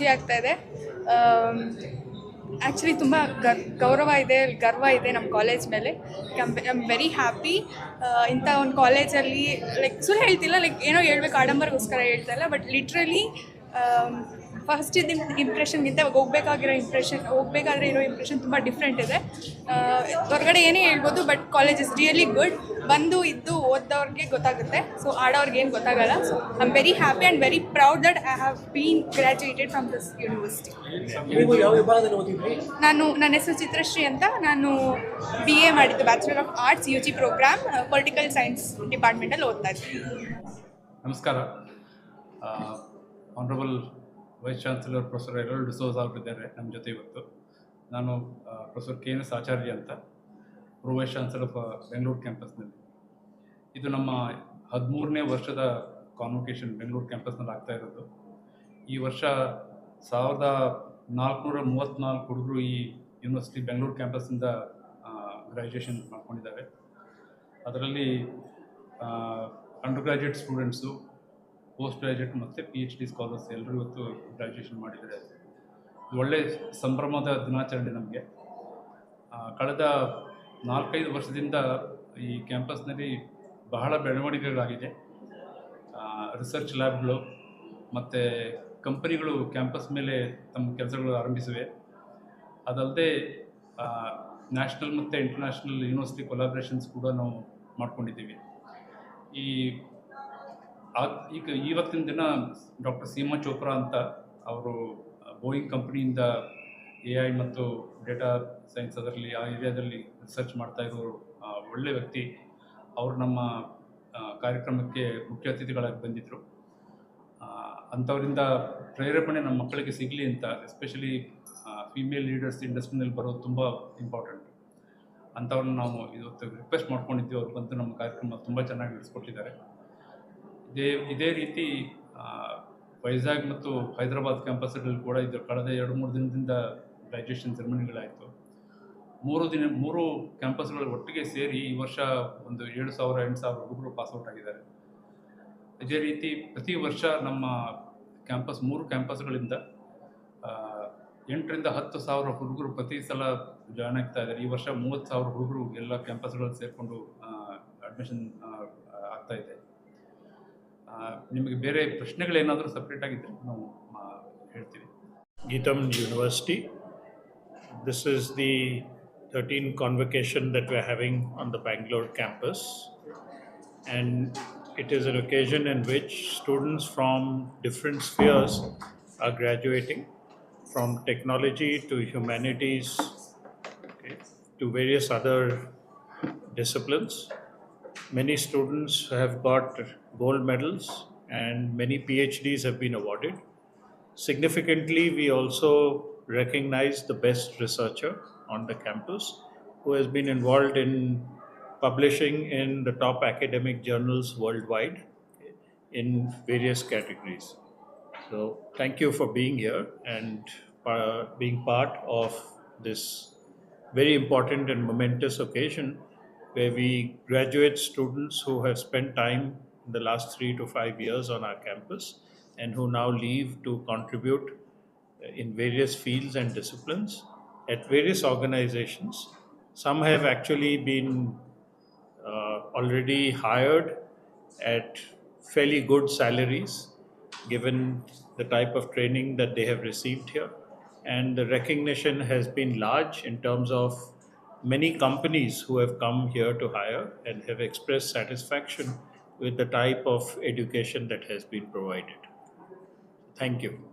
ಖುಷಿ ಆಗ್ತಾ ಇದೆ ಆ್ಯಕ್ಚುಲಿ ತುಂಬ ಗರ್, ಗೌರವ ಇದೆ, ಗರ್ವ ಇದೆ ನಮ್ಮ ಕಾಲೇಜ್ ಮೇಲೆ. ಐ ಆಮ್ ವೆರಿ ಹ್ಯಾಪಿ ಇಂಥ ಒಂದು ಕಾಲೇಜಲ್ಲಿ ಲೈಕ್ ಸುಳ್ಳು ಹೇಳ್ತಿಲ್ಲ ಲೈಕ್ ಏನೋ ಹೇಳ್ಬೇಕು, ಆಡಂಬರಗೋಸ್ಕರ ಹೇಳ್ತಾ ಇಲ್ಲ ಬಟ್ ಲಿಟ್ರಲಿ ಫಸ್ಟ್ ಇದ್ದ ಇಂಪ್ರೆಷನ್ಗಿಂತ ಹೋಗ್ಬೇಕಾಗಿರೋ ಇಂಪ್ರೆಷನ್ ಹೋಗ್ಬೇಕಾದ್ರೆ ಇರೋ ಇಂಪ್ರೆಷನ್ ತುಂಬ ಡಿಫ್ರೆಂಟ್ ಇದೆ. ಹೊರಗಡೆ ಏನೇ ಹೇಳ್ಬೋದು but college is really good ಬಂದು ಇದ್ದು ಓದ್ದವ್ರಿಗೆ ಗೊತ್ತಾಗುತ್ತೆ. ಸೊ ಆಡೋರ್ಗೆ ಏನು ಗೊತ್ತಾಗಲ್ಲ. So I am very happy and very proud that I have been graduated from this university ನಾನು ನನ್ನ ಹೆಸರು ಚಿತ್ರಶ್ರೀ ಅಂತ. ನಾನು ಬಿ ಎ ಮಾಡಿದ್ದು bachelor of arts U G program political science ಡಿಪಾರ್ಟ್ಮೆಂಟಲ್ಲಿ ಓದ್ತಾ ಇದ್ದೀನಿ. ನಮಸ್ಕಾರ. Honourable vice chancellor professor Earl D'Souza ಅವರಿದ್ದಾರೆ ನಮ್ಮ ಜೊತೆ ಇವತ್ತು. ನಾನು professor K N S Acharya ಅಂತ. Pro vice chancellor of Bengaluru ಕ್ಯಾಂಪಸ್ನಲ್ಲಿ. ಇದು ನಮ್ಮ ಹದಿಮೂರನೇ ವರ್ಷದ ಕಾನ್ವೊಕೇಶನ್ ಬೆಂಗಳೂರು ಕ್ಯಾಂಪಸ್ನಲ್ಲಿ ಆಗ್ತಾ ಇರೋದು. ಈ ವರ್ಷ ಸಾವಿರದ ನಾಲ್ಕುನೂರ ಮೂವತ್ತ್ನಾಲ್ಕು ಹುಡುಗರು ಈ ಯೂನಿವರ್ಸಿಟಿ ಬೆಂಗಳೂರು ಕ್ಯಾಂಪಸ್ನಿಂದ ಗ್ರ್ಯಾಜುಯೇಷನ್ ಮಾಡ್ಕೊಂಡಿದ್ದಾರೆ. ಅದರಲ್ಲಿ under graduate students post graduate ಮತ್ತು ಪಿ ಎಚ್ ಡಿ ಸ್ಕಾಲರ್ಸ್ ಎಲ್ಲರೂ ಇವತ್ತು ಗ್ರ್ಯಾಜುಯೇಷನ್ ಮಾಡಿದ್ದಾರೆ. ಒಳ್ಳೆ ಸಂಭ್ರಮದ ದಿನಾಚರಣೆ ನಮಗೆ. ಕಳೆದ ನಾಲ್ಕೈದು ವರ್ಷದಿಂದ ಈ ಕ್ಯಾಂಪಸ್ನಲ್ಲಿ ಬಹಳ ಬೆಳವಣಿಗೆಗಳಾಗಿದೆ. ರಿಸರ್ಚ್ ಲ್ಯಾಬ್ಗಳು ಮತ್ತು ಕಂಪನಿಗಳು ಕ್ಯಾಂಪಸ್ ಮೇಲೆ ತಮ್ಮ ಕೆಲಸಗಳು ಆರಂಭಿಸಿವೆ. ಅದಲ್ಲದೆ ನ್ಯಾಷನಲ್ ಮತ್ತು ಇಂಟರ್ನ್ಯಾಷನಲ್ ಯೂನಿವರ್ಸಿಟಿ ಕೊಲಾಬ್ರೇಷನ್ಸ್ ಕೂಡ ನಾವು ಮಾಡ್ಕೊಂಡಿದ್ದೀವಿ. ಈ ಈಗ ಇವತ್ತಿನ ದಿನ ಡಾಕ್ಟರ್ ಸೀಮಾ ಚೋಪ್ರಾ ಅಂತ ಅವರು ಬೋಯಿಂಗ್ ಕಂಪ್ನಿಯಿಂದ ಎ ಐ ಮತ್ತು ಡೇಟಾ ಸೈನ್ಸ್ ಅದರಲ್ಲಿ, ಆ ಏರಿಯಾದಲ್ಲಿ ರಿಸರ್ಚ್ ಮಾಡ್ತಾ ಇರೋರು ಒಳ್ಳೆ ವ್ಯಕ್ತಿ. ಅವರು ನಮ್ಮ ಕಾರ್ಯಕ್ರಮಕ್ಕೆ ಮುಖ್ಯ ಅತಿಥಿಗಳಾಗಿ ಬಂದಿದ್ದರು ಅಂಥವರಿಂದ ಪ್ರೇರೇಪಣೆ ನಮ್ಮ ಮಕ್ಕಳಿಗೆ ಸಿಗಲಿ ಅಂತ ಎಸ್ಪೆಷಲಿ ಫಿಮೇಲ್ ಲೀಡರ್ಸ್ ಇಂಡಸ್ಟ್ರಿನಲ್ಲಿ ಬರೋದು ತುಂಬ ಇಂಪಾರ್ಟೆಂಟ್ ಅಂಥವ್ರನ್ನ ನಾವು ಇವತ್ತು ರಿಕ್ವೆಸ್ಟ್ ಮಾಡ್ಕೊಂಡಿದ್ವಿ ಅವ್ರು ಬಂದು ನಮ್ಮ ಕಾರ್ಯಕ್ರಮ ತುಂಬ ಚೆನ್ನಾಗಿ ನಡೆಸ್ಕೊಟ್ಟಿದ್ದಾರೆ. ಇದೇ ಇದೇ ರೀತಿ ವೈಜಾಗ್ ಮತ್ತು ಹೈದರಾಬಾದ್ ಕ್ಯಾಂಪಸ್ಗಳಲ್ಲಿ ಕೂಡ ಇದು ಕಳೆದ ಎರಡು, ಮೂರು ದಿನದಿಂದ ಗ್ರ್ಯಾಜುಯೇಷನ್ ಸೆರೆಮನಿಗಳಾಯಿತು ಮೂರು ದಿನ, ಮೂರು ಕ್ಯಾಂಪಸ್ಗಳು ಒಟ್ಟಿಗೆ ಸೇರಿ ಈ ವರ್ಷ ಒಂದು ಏಳು ಸಾವಿರ, ಎಂಟು ಸಾವಿರ ಹುಡುಗರು ಪಾಸ್ಔಟ್ ಆಗಿದ್ದಾರೆ. ಇದೇ ರೀತಿ ಪ್ರತಿ ವರ್ಷ ನಮ್ಮ ಕ್ಯಾಂಪಸ್ ಮೂರು ಕ್ಯಾಂಪಸ್ಗಳಿಂದ ಎಂಟರಿಂದ ಹತ್ತು ಸಾವಿರ ಹುಡುಗರು ಪ್ರತಿ ಸಲ ಜಾಯ್ನ್ ಆಗ್ತಾ ಇದ್ದಾರೆ. ಈ ವರ್ಷ ಮೂವತ್ತು ಸಾವಿರ ಹುಡುಗರು ಎಲ್ಲ ಕ್ಯಾಂಪಸ್ಗಳಲ್ಲಿ ಸೇರಿಕೊಂಡು ಅಡ್ಮಿಷನ್ ಆಗ್ತಾ ಇದೆ. ನಿಮಗೆ ಬೇರೆ ಪ್ರಶ್ನೆಗಳೇನಾದರೂ ಸಪ್ರೇಟ್ ಆಗಿದ್ದರೆ ನಾವು ಹೇಳ್ತೀವಿ. ಗೀತಾಮ್ University. This is the 13th convocation that we're having on the Bangalore campus. And it is an occasion in which students from different spheres are graduating from technology to humanities okay, to various other disciplines. Many students have got gold medals and many PhDs have been awarded. Significantly, we also recognize the best researcher on the campus who has been involved in publishing in the top academic journals worldwide in various categories. So, thank you for being here and uh, being part of this very important and momentous occasion where we graduate students who have spent time in the last three to five years on our campus and who now leave to contribute in various fields and disciplines at various organizations. Some have actually been uh, already hired at fairly good salaries given the type of training that they have received here. And the recognition has been large in terms of many companies who have come here to hire and have expressed satisfaction with the type of education that has been provided. Thank you.